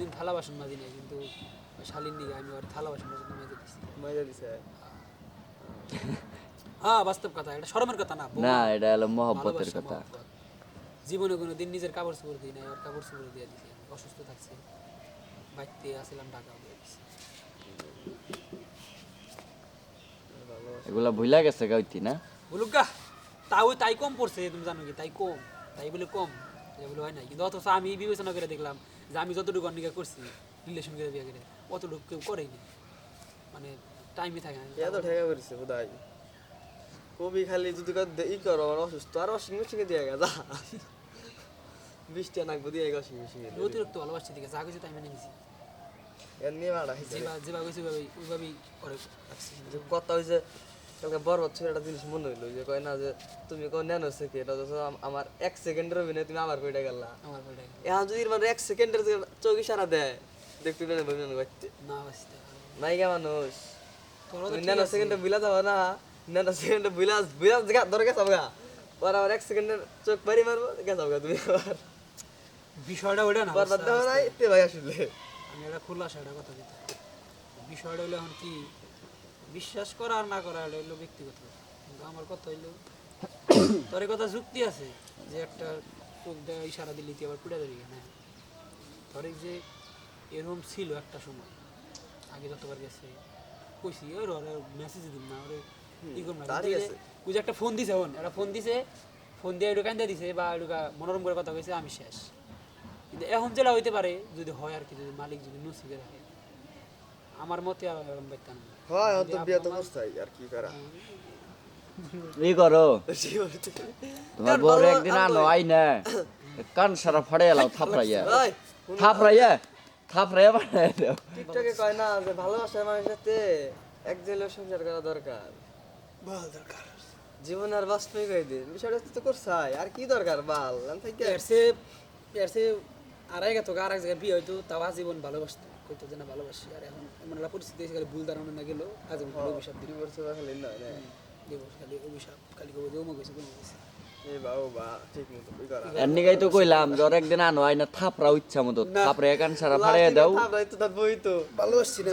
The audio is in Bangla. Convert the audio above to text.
দিন থালা বাসন মাজি নাই কিন্তু শালির আমি ওর থালা বাসন মাজি মেজে দিছি। মজা দিছে? হ্যাঁ। বাস্তব কথা এটা শরমের কথা না না এটা হলো মহব্বতের কথা। জীবনে কোনো দিন নিজের কাপড় চোপড় দিই নাই ওর কাপড় চোপড় দিয়ে দিছি। অসুস্থ থাকছি বাড়িতে আসছিলাম ঢাকা দিয়ে দিছি এগুলা ভুলা গেছে গাইতি না? বলুক গা তাও তাই কম পড়ছে তুমি জানো কি তাই কম তাই বলে কম। এটা হয় নাই। কিন্তু অথচ আমি বিবেচনা করে দেখলাম যে আমি যতটুকু অন্যকে করছি রিলেশন করে বিয়ে করে অতটুকু কেউ করেনি মানে টাইমই থাকে না। এত ঠেকা করেছে বোধহয় কবি খালি যদি ই করো আমার অসুস্থ আর ওয়াশিং মেশিনে দিয়ে গেছে বৃষ্টি নাকবো দিয়ে ওয়াশিং মেশিনে অতিরিক্ত ভালোবাসছি দিকে যা কিছু তাই মেনে নিছি নিয়ে মারা যেভাবে ওইভাবেই ওইভাবেই করে। কথা হয়েছে কালকে বরবাদ ছিল একটা জিনিস মনে হইল যে কয় না যে তুমি কোন নেন সেকে এটা তো আমার এক সেকেন্ডের অভিনয় তুমি আবার কইটা গেলা। আমার বলে এখন যদি মানে এক সেকেন্ডের চোখ সারা দেয় দেখতে পেলে অভিনয় করতে না বাঁচতে নায়িকা মানুষ। তুমি ন্যানো। সেকেন্ডে বুলা যাব না ন্যানো সেকেন্ডে বুলা বুলা জায়গা ধরে গেছো গা। পর আবার এক সেকেন্ডের চোখ পারি মারবো গেছো গা তুমি আবার। বিষয়টা ওটা না বরবাদ দেওয়া নাই তে ভাই আসলে। আমি একটা খোলা সেটা কথা দিতে। বিষয়টা হলো এখন কি বিশ্বাস করা আর না করা হলো ব্যক্তিগত কিন্তু আমার কথা হইল তোর কথা যুক্তি আছে যে একটা চোখ দেওয়া ইশারা দিলি তুই আবার পুড়ে দাঁড়িয়ে না তোর যে এরকম ছিল একটা সময় আগে যতবার গেছে কইছি ওর ওর মেসেজ দিন না ওরে ই করুন না। ওই যে একটা ফোন দিছে ওন একটা ফোন দিছে ফোন দিয়ে একটু কান্দা দিছে বা একটু মনোরম করে কথা কইছে আমি শেষ। কিন্তু এখন যেটা হইতে পারে যদি হয় আর কি যদি মালিক যদি নসিবে রাখে আমার মতে আর এরকম ব্যক্তি না। হয় অত বিয়ে তো করছাই আর কি করা? ই করো। তোমার একদিন আনো আই না। কান সারা ফাড়ে এলাও থাপড়াইয়া। থাপড়াইয়া থাপড়াইয়া বানাই দাও। টিকটকে কয় না যে ভালোবাসার মানুষের সাথে এক জেলের সংসার করা দরকার। বল দরকার। জীবন আর বাস্তবিক হয়ে দিন বিষয়টা তো করছাই আর কি দরকার বাল? থেকে এরসে এরসে আড়াই তো আর এক জায়গায় বিয়ে হয়তো তাও আজীবন ভালোবাসতো কইতো যে না ভালোবাসি আর এখন এমন একটা পরিস্থিতি এসে গেলে ভুল ধারণা না গেল আজীবন অভিশাপ দিন খালি না না দিবস খালি অভিশাপ খালি কবে গেছে গেছে তো কইলাম একদিন আনো আইনা থাপড়া থাপড়াও ইচ্ছা মতো থাপড়াইয়া এখান সারা ফাড়াই দাও। ভালোবাসছি না